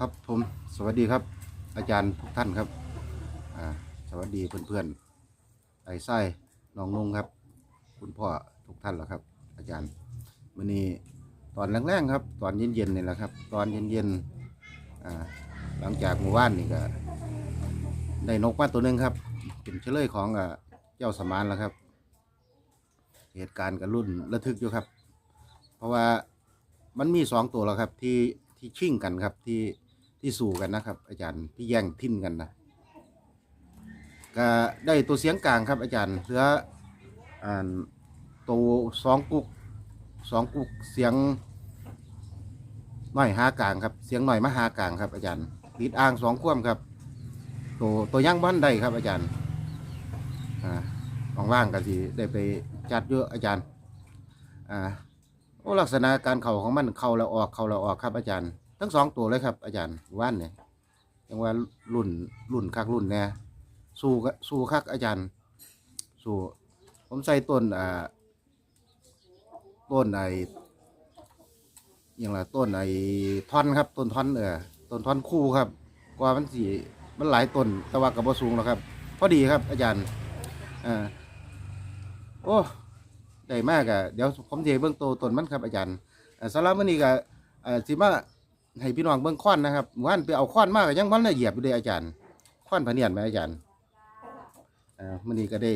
ครับผมสวัสดีครับ อาจารย์ทุกท่านครับอ่าสวัสดีเพื่อนๆไอ้ไส้น้องนุ่งครับ คุณพ่อทุกท่านแล้วครับ อาจารย์วันนี้ตอนแรกๆครับ ตอนเย็นๆนี่แหละครับ ตอนเย็นๆอ่าหลังจากเมื่อวานนี่ก็ได้นกมาตัวหนึ่งครับเป็นเฉลยของอ่าเจ้าสมานแล้วครับ เหตุการณ์กับรุ่นระทึกอยู่ครับ เพราะว่ามันมีสองตัวแล้วครับที่ที่ชิ่งกันครับที่ ที่สู่กันนะครับ อาจารย์ที่แย่งทิ้นกันนะก็ได้ตัวเสียงกลางครับ อาจารย์เหลืออ่าตัวสองกุกสองกุกเสียงหน่อยหากลางครับ เสียงหน่อยมาหากลางครับ อาจารย์ปิดอ่างสองคว่ำครับ ตัวตัวย่างบ้านใดครับ อาจารย์อ่าว่างๆกันสิได้ไปจัดเยอะอาจารย์อ่าโอ้ลักษณะการเข่าของมันเข่าแล้วออกเข่าแล้วออกครับอาจารย์ ทั้งสองตัวเลยครับ อาจารย์ว่านเนี่ยยังว่ารุ่นรุ่นคักรุ่นแน่สู้กสู้คักอาจารย์ สู้ ผมใส่ต้นอ่าต้นไอ้อยังไรต้นไอ้ท่อนครับ ต้นท่อนเออต้นท่อนคู่ครับ กว่ามันสีมันหลายต้นแต่ว่ากับบ่สูงแล้วครับ พอดีครับ อาจารย์อ่าโอ้ได้มากอะเดี๋ยวผมจะให้เบื้องตัวตนมันครับอาจารย์อ่าสำหรับวันนี้ก็อ่าสิมา ให้พี่น้องเบื้องค้อนนะครับว่านไปเอาค้อนมากยังวันละเหยียบอยู่เลยอาจารย์ค้อนพเนียดไหมอาจารย์อ่าวันนี้ก็ได้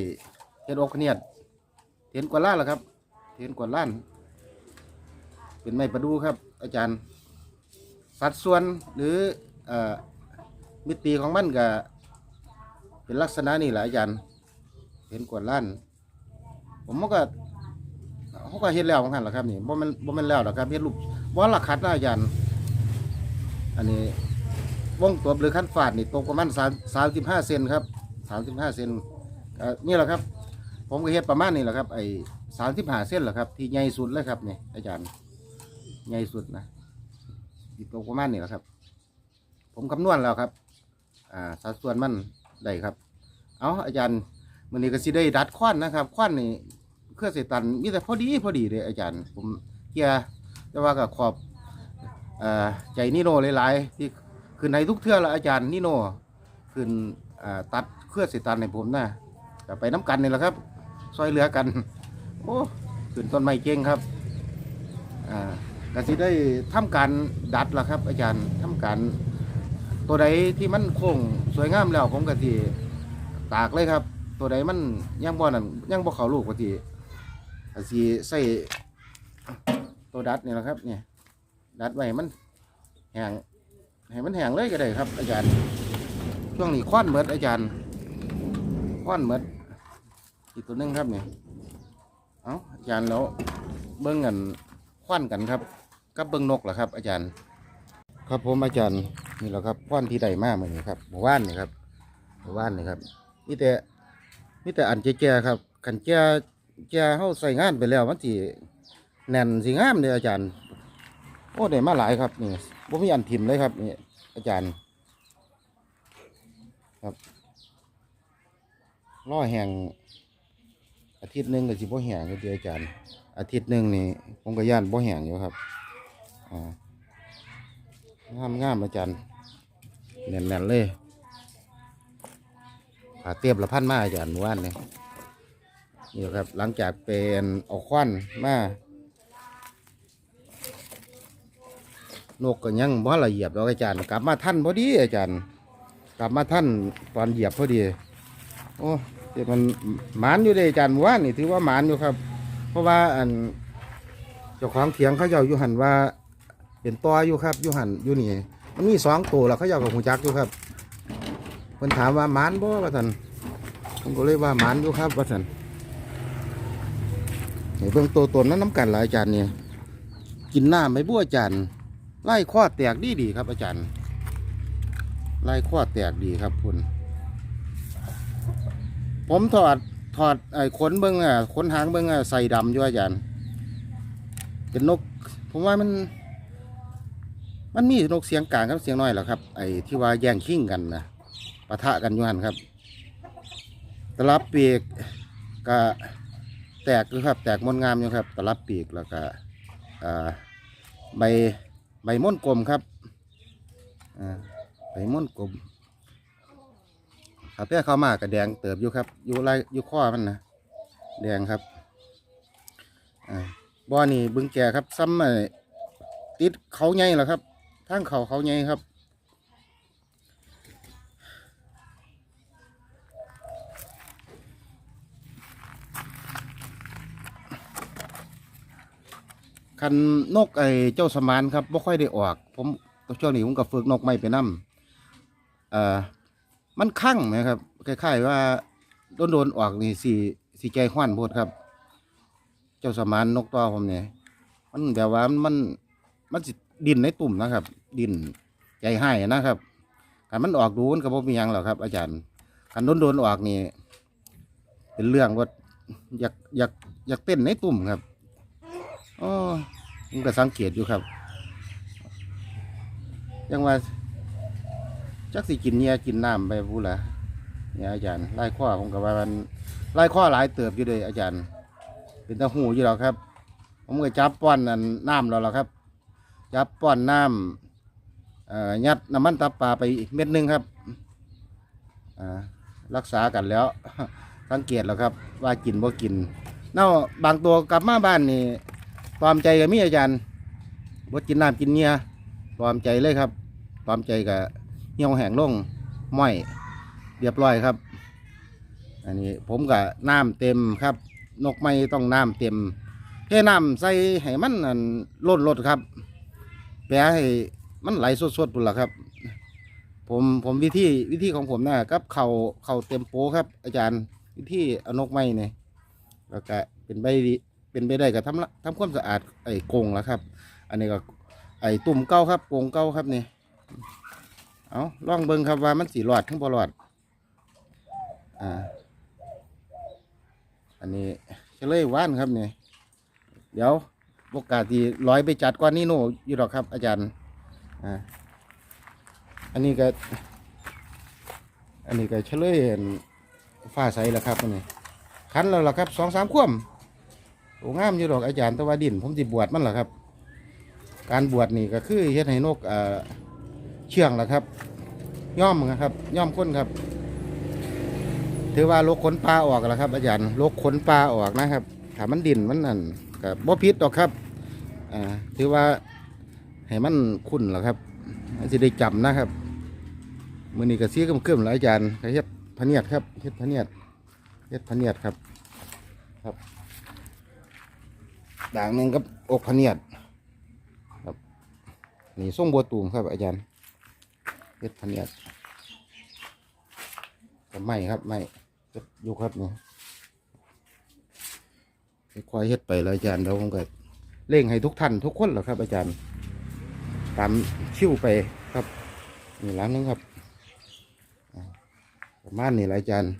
เฮ็ดอกพเนียดเห็นกว่าล้านแล้วครับเห็นกว่าล้าน เป็นไม้ประดูครับ อาจารย์ สัดส่วนหรืออ่อมิติของมันก็เป็นลักษณะนี่แหละอาจารย์ เห็นกว่าล้าน ผมมันก็เขาก็เฮ็ดแล้วของหันแหละครับนี่บ่มันบ่มันแล้วหรอครับเฮ็ดรูปบ่หลักขัดนะอาจารย์ อันนี้วงตัวหรือขั้นฟาดนี่ตกประมาณ3 35เซนครับ35เซนก็นี่แหละครับ ผมก็เฮ็ดประมาณนี้แหละครับไอ้35เซนแหละครับ ที่ใหญ่สุดเลยครับเนี่ยอาจารย์ใหญ่สุดนะที่ตกประมาณนี้แหละครับ ผมคำนวณแล้วครับอ่าสัดส่วนมันได้ครับ เอาอาจารย์มันนี้ก็สิได้ดัดควันนะครับควันนี่เครื่องเสตันมีแต่พอดีพอดีเลยอาจารย์ ผมเกียร์แต่ว่าก็ขอบ ใจนิโนหลายๆที่ขึ้นในทุกเทื่อละอาจารย์นิโนขึ้นอ่าตัดเครื่องเสตันในผมนะก็ไปน้ำกันนี่แหละครับ ซอยเหลือกัน โอ้ขึ้นต้นไม้เก่งครับกสิได้ทำการดัดละครับ อาจารย์ทำการตัวใดที่มันโค้งสวยงามแล้วผมก็สิตากเลยครับ ตัวใดมันยังบ่นั่นยังบ่เขาลูกกว่าทีอาสีใส่ตัวดัดนี่แหละครับเนี่ย ดัดไว้มันแห้งให้มันแห้งเลยก็ได้ครับ อาจารย์ ช่วงนี้ควันเมดอาจารย์ควันเมดอีกตัวหนึงครับเนี่ยเอาอาจารย์แล้วเบิ้งกันควันกันครับกับเบิ้งนกเหรอครับ อาจารย์ ครับผมอาจารย์นี่แหละครับควันที่ใดมากเหมือนนี้ครับหมู่บ้านนี่ครับหมู่บ้านนี่ครับมีแต่มีแต่อันแก่ๆครับขันแก่แก่เฮาใส่งานไปแล้วมันสิแน่นสิงามเลยอาจารย์ โอ้ได้มาหลายครับนี่บ่มีอันทิมเลยครับนี่อาจารย์ ครับล่อแห้งอาทิตย์หนึ่งก็สิบ่แห้งก็เดียวอาจารย์ อาทิตย์หนึ่งนี่ผมก็ย่านบ่แห้งอยู่ครับอ่างามงามอาจารย์แน่นๆเลยผ่าเตียบละพันมาอาจารย์เมื่อวานนี่นี่ครับหลังจากเป็นเอาควันมา นกก็ยังบ่ละเหยียบดอกอาจารย์กลับมาท่านพอดีอาจารย์ กลับมาท่านตอนเหยียบพอดีโอ้เดี๋ยวมันหมานอยู่เลยอาจารย์เมื่านี่ถือว่าหมานอยู่ครับ เพราะว่าอันเจ้าของเถียงเขาเจ้าอยู่หันว่าเป็นตัวอยู่ครับอยู่หันอยู่นี่ มันมีสองตัวแล้วเขาเจ้ากับหูจักอยู่ครับเพิ่นถามว่าหมานบ่ว่าท่านผมก็เลยว่าหมานอยู่ครับว่าท่านให้เบิ่งตัวตนนั้นน้ำกันหลายอาจารย์เนี่ยกินหน้ำไม่บัวอาจารย์ ไล่ข้อแตกดีดีครับ อาจารย์ ไล่ข้อแตกดีครับคุณ ผมถอดถอดไอ้ขนเบิ้งอะขนหางเบิ้งอะใส่ดำอยู่อาจารย์ เป็นนก ผมว่ามัน มันมีนกเสียงกลางกับเสียงน้อยหละครับ ไอ้ที่ว่าแย่งชิงกันนะปะทะกันอยู่หันครับตลับเปีกก็แตกอยู่ครับ แตกมนงามอยู่ครับตลับปีกแล้วก็อ่าใบ ใบม่อนกลมครับอ่าไปม่อนกลมขาเปี้ยเข้ามากับแดงเติบอยู่ครับ อยู่ไรอยู่ข้อมันนะแดงครับอ่าบ่อนี่บึงแก่ครับซ้ำไอ้ติดเขาใหญ่เหรอครับทางเขาเขาใหญ่ครับ คันนกไอเจ้าสมานครับบ่ค่อยได้ออก ผมช่วงนี้ผมก็ฝึกนกไม่ไปนํเอ่อมันคั่งนะครับคล้ายๆว่าโดนโดนออกนี่สีสีใจห้วนโพดครับ เจ้าสมานนกต่อผมเนี่ยมันแบบว่ามันมันสิดินในตุ่มนะครับ ดินใจให้นะครับคันมันออกดูนก็บ่มียังหรอครับ อาจารย์คันโดนโดนออกนี่เป็นเรื่องว่าอยากอยากอยากเต้นในตุ่มครับ อ๋อผมก็สังเกตอยู่ครับ ยังว่าจักสิกินเนี่ยกินน้ำไปพูดละเนี่ยอาจารย์ไล่ข้อผมกับว่ามันไล่ข้อหลายเติบอยู่เลยอาจารย์ เป็นตาหูอยู่แล้วครับ ผมก็จับป้อนนั่นน้ำแล้วครับ จับป้อนน้ำอ่อยัดน้ำมันตับปลาไปอีกเม็ดหนึงครับอ่ารักษากันแล้ว สังเกตแล้วครับ ว่ากินบ่กิน เน่าบางตัวกลับมาบ้านนี่ ความใจกับมีอาจารย์บดกินน้ำกินเนียความใจเลยครับความใจกับเหี่ยวแห้งลงม้อยเรียบร้อยครับ อันนี้ผมกับน้ำเต็มครับ นกไม่ต้องน้ำเต็มเทน้ำใส่ให้มันอันล้นลดครับแปรให้มันไหลสดๆปุ่นละครับ ผมผมวิธีวิธีของผมนะครับเขาเข่าเต็มโปครับ อาจารย์วิธีเอานกไม้เนี่ยแล้วก็เป็นใบดี เป็นไปได้ก็ทำละทำความสะอาดไอ้กรงแล้วครับ อันนี้ก็ไอ้ตุ่มเก้าครับกรงเก้าครับนี่เอาล่องเบิงครับว่ามันสีหลอดทั้งบอลอดอ่าอันนี้เฉลยว่านครับนี่เดี๋ยวโอกาสที่ร้อยไปจัดกว่านี้โน่อยู่หรอกครับ อาจารย์อ่าอันนี้ก็ อันนี้ก็เฉลยอันฟ้าใสแล้วครับอันนี้คันแล้วล่ะครับสองสามขวม โอ้งามอยู่ดอกอาจารย์แตะว่าดิน ผมสิบวชมันเหรอครับ การบวชนี่ก็คือเฮ็ดให้นกเอ่อเชื่องแหละครับ ย่อมนะครับ ย่อมค้นครับ ถือว่าลกขนปลาออกแล้วครับ อาจารย์ลกขนปลาออกนะครับถ้ามันดินมันนั่นก็บ่พิษดอกครับอ่าถือว่าให้มันคุ้นแหละครับมันจะได้จำนะครับมือนี้ก็ซีกึ่มๆแล้วอาจารย์เฮ็ดพะเนียดครับเฮ็ดพะเนียดเฮ็ดพะเนียดครับ ครับ ด่างหนึ่งกับอกพเนียดครับนี่ส่งบัวตูมครับ อาจารย์เฮ็ดพเนียดกับไม้ครับไม้เฮ็อยู่ครับนี่ค่อยๆเฮ็ดไปเลยอาจารย์เดี๋ยวผมก็เร่งให้ทุกท่านทุกคนแหละครับ อาจารย์ ตามชิวไปครับนี่ร้านนึงครับอ่าประมาณนี้แหละอาจารย์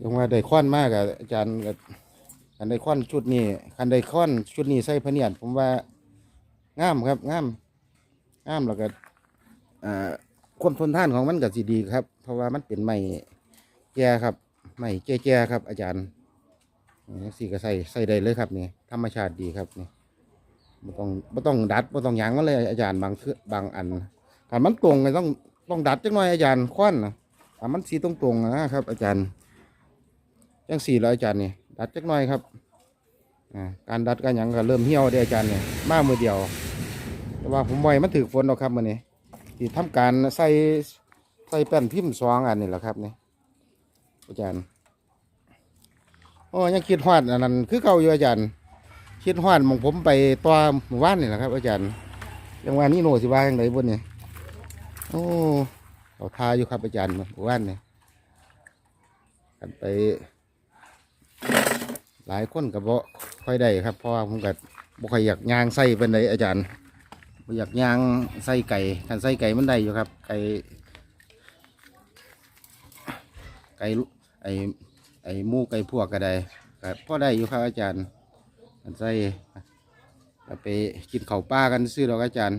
ยังว่าได้ค้อนมากอะอาจารย์ก็ คันไดคอนชุดนี้คันไดคอนชุดนี้ใส่พเนียดผมว่างามครับงามงามแล้วก็อ่าความทนทานของมันก็สิดีครับ เพราะว่ามันเป็นไม้แก่ครับไม้แก่ๆครับ อาจารย์นี่สีก็ใส่ใส่ได้เลยครับนี่ธรรมชาติดีครับนี่ไม่ต้องไม่ต้องดัดไม่ต้องยางมันเลยอาจารย์บางคือบางอันถ้ามันตรงก็ต้องต้องดัดจังหน่อยอาจารย์ควนนะถ้ามันสีตรงๆนะครับ อาจารย์จังสีแล้วอาจารย์นี่ ดัดจักหน่อยครับการดัดการหยังก็เริ่มเหี่ยวเด้อาจารย์เนี่ยมามือเดียว แต่ว่าผมบ่อยมันถือฝนดอกครับมือนี้ที่ทำการใส่ใส่แป้นพิมพ์สองอันนี่แหละครับนี่อาจารย์โอ้ยังคิดฮอดอันนั้นคือเก่าอยู่อาจารย์ คิดฮอดมองผมไปตัวหมู่บ้านนี่แหละครับ อาจารย์ยังว่านี่โนสิว่าจังไดบ่เนี่ยโอ้เขาทาอยู่ครับอาจารย์หมู่บ้านนี่กันไป หลายคนก็บ่ค่อยได้ครับเพราะว่าผมก็บ่ค่อยอยากย่างไส้เป็นไดอาจารย์บ่อยากย่างไส้ไก่คันไส้ไก่มันได้อยู่ครับ ไก่ไก่ไอ้ไอหมูไก่พวกก็ได้ก็พอได้อยู่ครับอาจารย์คันไส้ไปกินข้าวปลากันซื้อดอกอาจารย์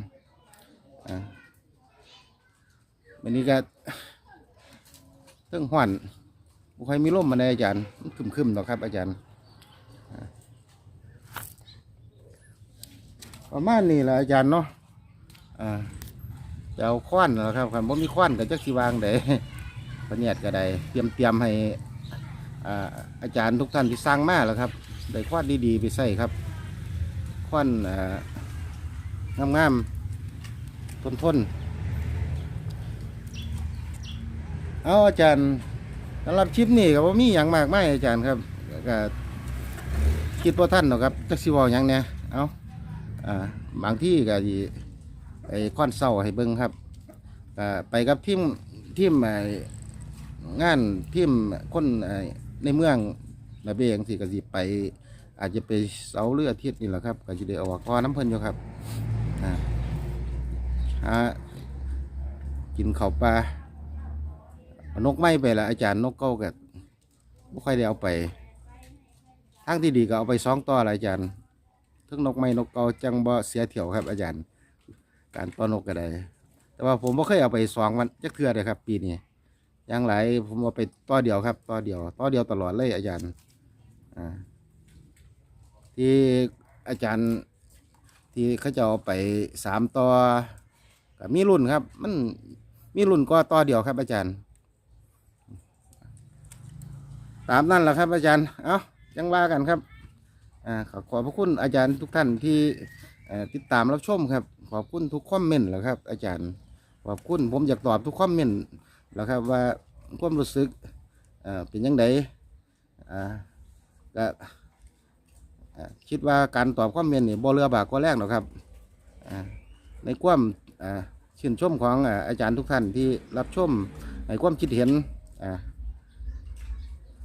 อ่าวันนี้ก็เรื่องหวันบ่ค่อยมีลมมาในอาจารย์คึมๆหรอกครับอาจารย์อ่า ประมาณนี้แหละอาจารย์เนาะอ่าไปเอาค้อนแล้วครับคับ่มีค้อนก็จักสิวางได้พะเนียดก็ได้เตรียมเตรียมให้อ่าอาจารย์ทุกท่านที่สร้างมาแล้วครับได้ค้อนดีๆไปใส่ครับค้อนอ่างามๆทนๆเอาอาจารย์สำหรับคลิปนี้ก็บ่มีหยังมากมายอาจารย์ครับก็คิดว่าท่านหรอกครับจักสิเว้าหยังเนี่ยเอา อ่าบางที่ก็สิไอ้ค้อนเศร้าให้เบิ่งครับก็ไปกับทีมทีมไอ้งานพิมคนเอ่อในเมืองระเบียงสิก็สิไป อาจจะไปเสาร์หรืออาทิตย์นี่แหละครับก็จะได้ออกคอน้ำเพิ่นอยู่ครับอ่าหากินข้าวปลานกไม้ไปละอาจารย์นกเก้าก็บ่ค่อยได้เอาไปทางที่ดีก็เอาไปสองต่อละอาจารย์ ทั้งนกไม้นกเกาจังบ่เสียเที่ยวครับอาจารย์ การต่อนกก็ได้ แต่ว่าผมบ่เคยเอาไปสองวันจักเทื่อเลยครับ ปีนี้อย่างไรผมเอาไปต่อเดียวครับต่อเดียวต่อเดียวตลอดเลยอาจารย์อ่าที่อาจารย์ที่เขาจะเอาไปสามต่อกับมีรุ่นครับ มันมีรุ่นก็ต่อเดียวครับ อาจารย์ ตามนั่นแหละครับ อาจารย์ เอายังว่ากันครับ ขอขอบพระคุณอาจารย์ทุกท่านที่ติดตามรับชมครับ ขอบคุณทุกคอมเมนต์แหละครับ อาจารย์ขอบคุณผมอยากตอบทุกคอมเมนต์แล้วครับว่าความรู้สึกเป็นยังไงอ่าก็คิดว่าการตอบความเมนต์นี่บ่เรือบากก็แรกหรอกครับในความอ่าชื่นชมของอาจารย์ทุกท่านที่รับชมในความคิดเห็นอ่า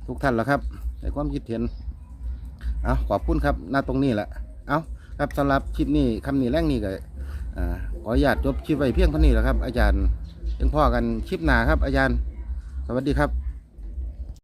ทุกท่านแล้วครับในความคิดเห็น เอาขอบคุณครับนาตรงนี้แหละเอาครับสำหรับคลิปนี้คำนี้แรงนี้ก็อ่าขออนุญาตจบคลิปไว้เพียงเท่านี้แหละครับ อาจารย์ยังพ่อกันคลิปหนาครับ อาจารย์ สวัสดีครับ